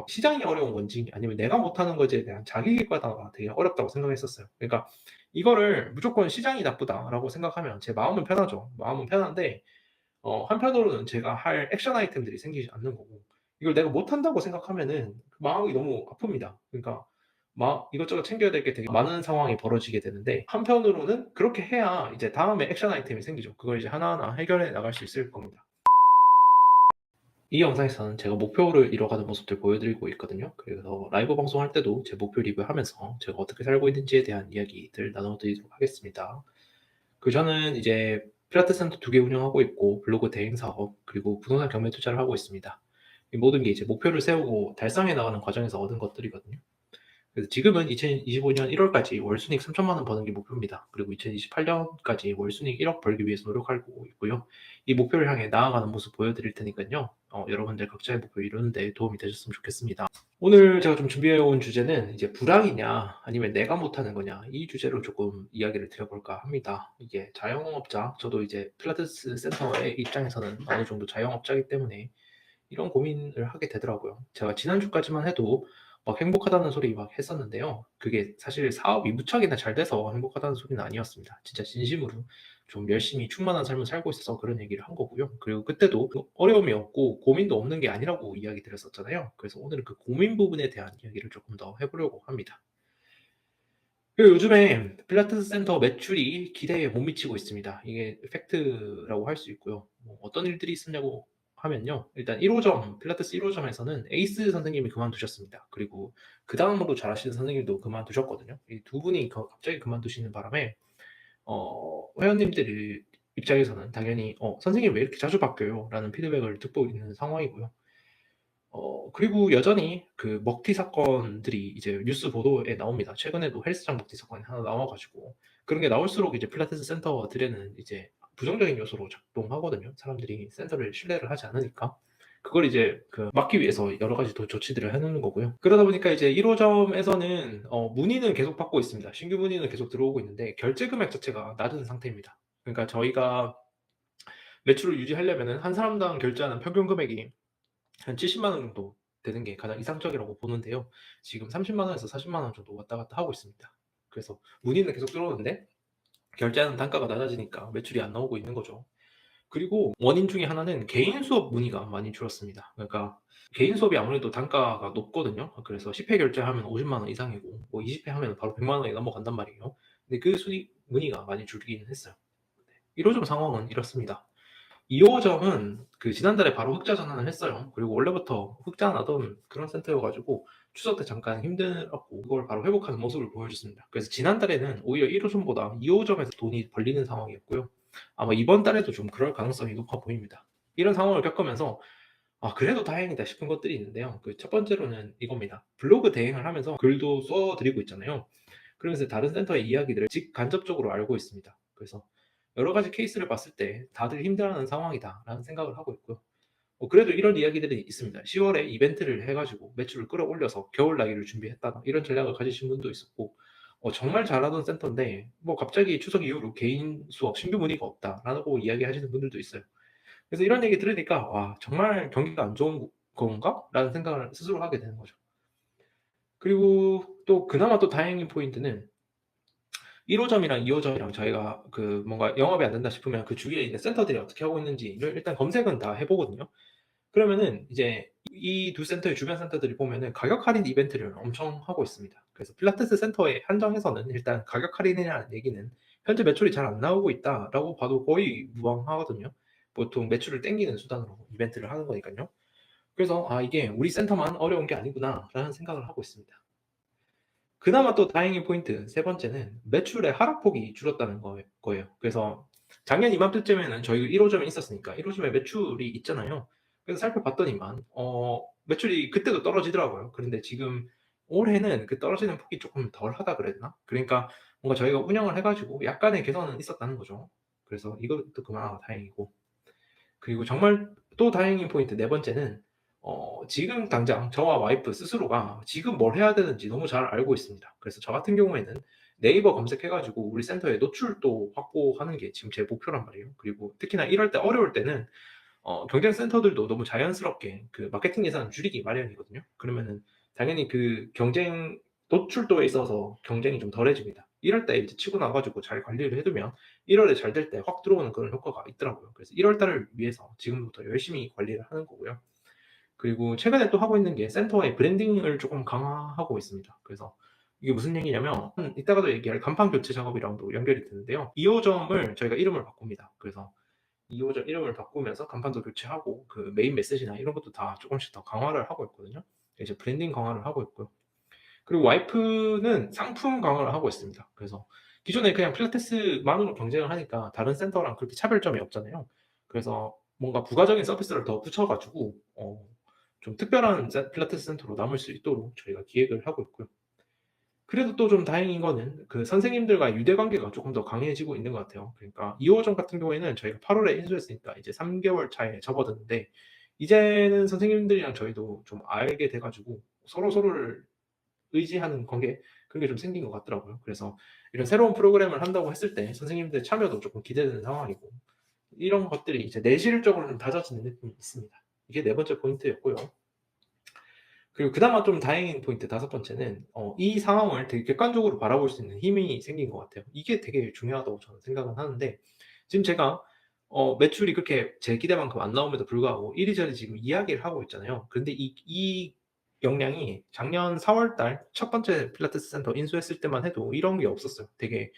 아, 시장이 어려운 건지 아니면 내가 못하는 것에 대한 자기 객관화가 되게 어렵다고 생각했었어요. 그러니까 이거를 무조건 시장이 나쁘다라고 생각하면 제 마음은 편하죠. 마음은 편한데 어, 한편으로는 제가 할 액션 아이템들이 생기지 않는 거고 이걸 내가 못한다고 생각하면은 마음이 너무 아픕니다. 그러니까 막 이것저것 챙겨야 될 게 되게 많은 상황이 벌어지게 되는데 한편으로는 그렇게 해야 이제 다음에 액션 아이템이 생기죠. 그걸 이제 하나하나 해결해 나갈 수 있을 겁니다. 이 영상에서는 제가 목표를 이뤄가는 모습들 보여드리고 있거든요. 그래서 라이브 방송할 때도 제 목표 리뷰하면서 제가 어떻게 살고 있는지에 대한 이야기들 나눠드리도록 하겠습니다. 그 저는 이제 필라테스 센터 두 개 운영하고 있고 블로그 대행 사업 그리고 부동산 경매 투자를 하고 있습니다. 이 모든 게 이제 목표를 세우고 달성해 나가는 과정에서 얻은 것들이거든요. 그래서 지금은 2025년 1월까지 월 순익 3천만 원 버는 게 목표입니다. 그리고 2028년까지 월 순익 1억 벌기 위해서 노력하고 있고요. 이 목표를 향해 나아가는 모습 보여드릴 테니까요. 어, 여러분들 각자의 목표 이루는 데 도움이 되셨으면 좋겠습니다. 오늘 제가 좀 준비해온 주제는 이제 불황이냐 아니면 내가 못하는 거냐 이 주제로 조금 이야기를 드려볼까 합니다. 이게 자영업자 저도 이제 필라테스 센터의 입장에서는 어느 정도 자영업자이기 때문에 이런 고민을 하게 되더라고요. 제가 지난주까지만 해도 막 행복하다는 소리 막 했었는데요. 그게 사실 사업이 무척이나 잘 돼서 행복하다는 소리는 아니었습니다. 진짜 진심으로 좀 열심히 충만한 삶을 살고 있어서 그런 얘기를 한 거고요. 그리고 그때도 어려움이 없고 고민도 없는 게 아니라고 이야기 드렸었잖아요. 그래서 오늘은 그 고민 부분에 대한 이야기를 조금 더 해보려고 합니다. 그리고 요즘에 필라테스 센터 매출이 기대에 못 미치고 있습니다. 이게 팩트라고 할 수 있고요. 뭐 어떤 일들이 있었냐고 하면요. 일단 1호점, 필라테스 1호점에서는 에이스 선생님이 그만두셨습니다. 그리고 그 다음으로 잘하시는 선생님도 그만두셨거든요. 이 두 분이 거- 갑자기 그만두시는 바람에 어, 회원님들 입장에서는 당연히 어, 선생님 왜 이렇게 자주 바뀌어요? 라는 피드백을 듣고 있는 상황이고요. 어, 그리고 여전히 그 먹튀 사건들이 이제 뉴스 보도에 나옵니다. 최근에도 헬스장 먹튀 사건이 하나 나와가지고 그런 게 나올수록 이제 필라테스 센터들에는 이제 부정적인 요소로 작동하거든요. 사람들이 센터를 신뢰를 하지 않으니까. 그걸 이제 그 막기 위해서 여러 가지 더 조치들을 해놓는 거고요. 그러다 보니까 이제 1호점에서는 어, 문의는 계속 받고 있습니다. 신규 문의는 계속 들어오고 있는데 결제 금액 자체가 낮은 상태입니다. 그러니까 저희가 매출을 유지하려면은 한 사람당 결제하는 평균 금액이 한 70만 원 정도 되는 게 가장 이상적이라고 보는데요. 지금 30만 원에서 40만 원 정도 왔다 갔다 하고 있습니다. 그래서 문의는 계속 들어오는데 결제하는 단가가 낮아지니까 매출이 안 나오고 있는 거죠. 그리고 원인 중에 하나는 개인 수업 문의가 많이 줄었습니다. 그러니까 개인 수업이 아무래도 단가가 높거든요. 그래서 10회 결제하면 50만 원 이상이고 뭐 20회 하면 바로 100만 원이 넘어간단 말이에요. 근데 그 순위 문의가 많이 줄기는 했어요. 1호점 상황은 이렇습니다. 2호점은 그 지난달에 바로 흑자 전환을 했어요. 그리고 원래부터 흑자 나던 그런 센터여가지고 추석 때 잠깐 힘들었고 그걸 바로 회복하는 모습을 보여줬습니다. 그래서 지난달에는 오히려 1호점보다 2호점에서 돈이 벌리는 상황이었고요. 아마 이번 달에도 좀 그럴 가능성이 높아 보입니다. 이런 상황을 겪으면서 아 그래도 다행이다 싶은 것들이 있는데요. 그 첫 번째로는 이겁니다. 블로그 대행을 하면서 글도 써드리고 있잖아요. 그러면서 다른 센터의 이야기들을 직간접적으로 알고 있습니다. 그래서 여러 가지 케이스를 봤을 때 다들 힘들어하는 상황이다라는 생각을 하고 있고요. 어, 그래도 이런 이야기들이 있습니다. 10월에 이벤트를 해가지고 매출을 끌어올려서 겨울 나기를 준비했다 이런 전략을 가지신 분도 있었고 어, 정말 잘하던 센터인데 뭐 갑자기 추석 이후로 개인 수업 신규 문의가 없다라고 이야기하시는 분들도 있어요. 그래서 이런 얘기 들으니까 와 정말 경기가 안 좋은 건가?라는 생각을 스스로 하게 되는 거죠. 그리고 또 그나마 또 다행인 포인트는 1호점이랑 2호점이랑 저희가 그 뭔가 영업이 안 된다 싶으면 그 주위에 있는 센터들이 어떻게 하고 있는지를 일단 검색은 다 해보거든요. 그러면은 이제 이 두 센터의 주변 센터들이 보면은 가격 할인 이벤트를 엄청 하고 있습니다. 그래서 필라테스 센터에 한정해서는 일단 가격 할인이라는 얘기는 현재 매출이 잘 안 나오고 있다라고 봐도 거의 무방하거든요. 보통 매출을 땡기는 수단으로 이벤트를 하는 거니까요. 그래서 아 이게 우리 센터만 어려운 게 아니구나라는 생각을 하고 있습니다. 그나마 또 다행인 포인트 세 번째는 매출의 하락폭이 줄었다는 거- 거예요. 그래서 작년 이맘때쯤에는 저희 1호점에 있었으니까 1호점에 매출이 있잖아요. 그래서 살펴봤더니만 어, 매출이 그때도 떨어지더라고요. 그런데 지금 올해는 그 떨어지는 폭이 조금 덜하다 되나? 그러니까 뭔가 저희가 운영을 해가지고 약간의 개선은 있었다는 거죠. 그래서 이것도 그나마 다행이고 그리고 정말 또 다행인 포인트 네 번째는 어, 지금 당장 저와 와이프 스스로가 지금 뭘 해야 되는지 너무 잘 알고 있습니다. 그래서 저 같은 경우에는 네이버 검색해가지고 우리 센터에 노출도 확보하는 게 지금 제 목표란 말이에요. 그리고 특히나 이럴 때 어려울 때는 어, 경쟁 센터들도 너무 자연스럽게 그 마케팅 예산을 줄이기 마련이거든요. 그러면은 당연히 그 경쟁 노출도에 있어서 경쟁이 좀 덜해집니다. 이럴 때 이제 치고 나가지고 잘 관리를 해두면 1월에 잘 될 때 확 들어오는 그런 효과가 있더라고요. 그래서 1월 달을 위해서 지금부터 열심히 관리를 하는 거고요. 그리고 최근에 또 하고 있는 게 센터의 브랜딩을 조금 강화하고 있습니다. 그래서 이게 무슨 얘기냐면 음, 이따가도 얘기할 간판 교체 작업이랑도 연결이 되는데요. 2호점을 저희가 이름을 바꿉니다. 그래서 2호점 이름을 바꾸면서 간판도 교체하고 그 메인 메시지나 이런 것도 다 조금씩 더 강화를 하고 있거든요. 이제 브랜딩 강화를 하고 있고요. 그리고 와이프는 상품 강화를 하고 있습니다. 그래서 기존에 그냥 필라테스만으로 경쟁을 하니까 다른 센터랑 그렇게 차별점이 없잖아요. 그래서 뭔가 부가적인 서비스를 더 붙여가지고 어, 좀 특별한 세- 필라테스 센터로 남을 수 있도록 저희가 기획을 하고 있고요. 그래도 또 좀 다행인 거는 그 선생님들과 유대 관계가 조금 더 강해지고 있는 것 같아요. 그러니까 2호점 같은 경우에는 저희가 8월에 인수했으니까 이제 3개월 차에 접어드는데 이제는 선생님들이랑 저희도 좀 알게 돼가지고 서로 서로를 의지하는 관계 그런 게 좀 생긴 것 같더라고요. 그래서 이런 새로운 프로그램을 한다고 했을 때 선생님들 참여도 조금 기대되는 상황이고 이런 것들이 이제 내실적으로 좀 다져지는 느낌이 있습니다. 이게 네 번째 포인트였고요. 그리고 그나마 좀 다행인 포인트 다섯 번째는 어, 이 상황을 되게 객관적으로 바라볼 수 있는 힘이 생긴 것 같아요. 이게 되게 중요하다고 저는 생각은 하는데 지금 제가 어, 매출이 그렇게 제 기대만큼 안 나옴에도 불구하고 이리저리 지금 이야기를 하고 있잖아요. 그런데 이, 이 역량이 작년 4월달 첫 번째 필라테스 센터 인수했을 때만 해도 이런 게 없었어요. 되게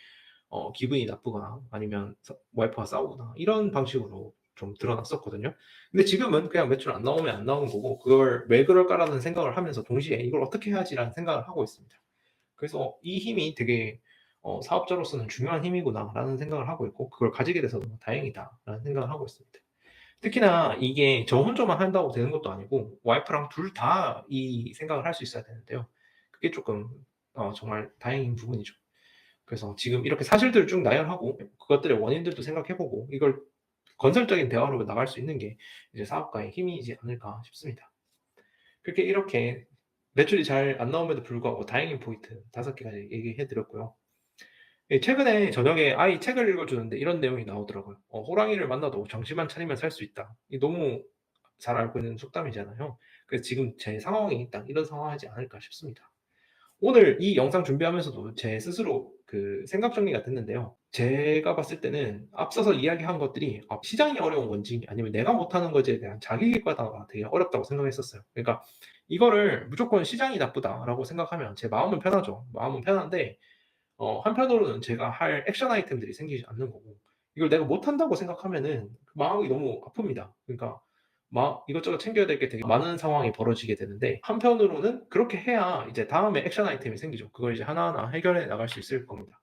어, 기분이 나쁘거나 아니면 서- 와이프와 싸우거나 이런 방식으로 좀 드러났었거든요. 근데 지금은 그냥 매출 안 나오면 안 나오는 거고 그걸 왜 그럴까라는 생각을 하면서 동시에 이걸 어떻게 해야지라는 생각을 하고 있습니다. 그래서 이 힘이 되게 어, 사업자로서는 중요한 힘이구나라는 생각을 하고 있고 그걸 가지게 돼서 너무 다행이다라는 생각을 하고 있습니다. 특히나 이게 저 혼자만 한다고 되는 것도 아니고 와이프랑 둘 다 이 생각을 할 수 있어야 되는데요. 그게 조금 어, 정말 다행인 부분이죠. 그래서 지금 이렇게 사실들을 쭉 나열하고 그것들의 원인들도 생각해보고 이걸 건설적인 대화로 나갈 수 있는 게 이제 사업가의 힘이지 않을까 싶습니다. 그렇게 이렇게 매출이 잘 안 나옴에도 불구하고 다행인 포인트 다섯 개까지 얘기해 드렸고요. 예, 최근에 저녁에 아이 책을 읽어주는데 이런 내용이 나오더라고요. 어, 호랑이를 만나도 정신만 차리면 살 수 있다. 이 너무 잘 알고 있는 속담이잖아요. 그래서 지금 제 상황이 딱 이런 상황이지 않을까 싶습니다. 오늘 이 영상 준비하면서도 제 스스로 그 생각 정리가 됐는데요. 제가 봤을 때는 앞서서 이야기한 것들이 아, 시장이 어려운 건지 아니면 내가 못하는 것에 대한 자기 객관화가 되게 어렵다고 생각했었어요. 그러니까 이거를 무조건 시장이 나쁘다라고 생각하면 제 마음은 편하죠. 마음은 편한데 어, 한편으로는 제가 할 액션 아이템들이 생기지 않는 거고 이걸 내가 못한다고 생각하면은 그 마음이 너무 아픕니다. 그러니까 막 이것저것 챙겨야 될 게 되게 많은 상황이 벌어지게 되는데 한편으로는 그렇게 해야 이제 다음에 액션 아이템이 생기죠. 그걸 이제 하나하나 해결해 나갈 수 있을 겁니다.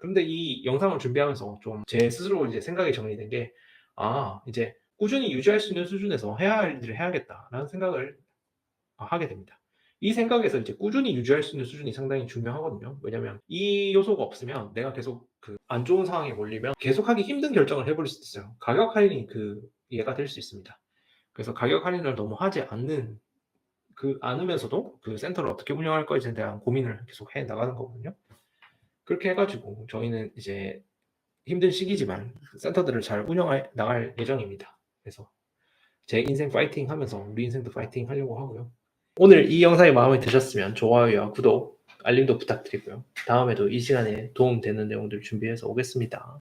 그런데 이 영상을 준비하면서 좀 제 스스로 이제 생각이 정리된 게 아, 이제 꾸준히 유지할 수 있는 수준에서 해야 할 일을 해야겠다라는 생각을 아, 하게 됩니다. 이 생각에서 이제 꾸준히 유지할 수 있는 수준이 상당히 중요하거든요. 왜냐면 이 요소가 없으면 내가 계속 그 안 좋은 상황에 몰리면 계속하기 힘든 결정을 해버릴 수 있어요. 가격 할인이 그 이해가 될 수 있습니다. 그래서 가격 할인을 너무 하지 않는 그 않으면서도 그 센터를 어떻게 운영할 것에 대한 고민을 계속 해 나가는 거거든요. 그렇게 해가지고 저희는 이제 힘든 시기지만 센터들을 잘 운영해 나갈 예정입니다. 그래서 제 인생 파이팅 하면서 우리 인생도 파이팅 하려고 하고요. 오늘 이 영상이 마음에 드셨으면 좋아요와 구독, 알림도 부탁드리고요. 다음에도 이 시간에 도움 되는 내용들 준비해서 오겠습니다.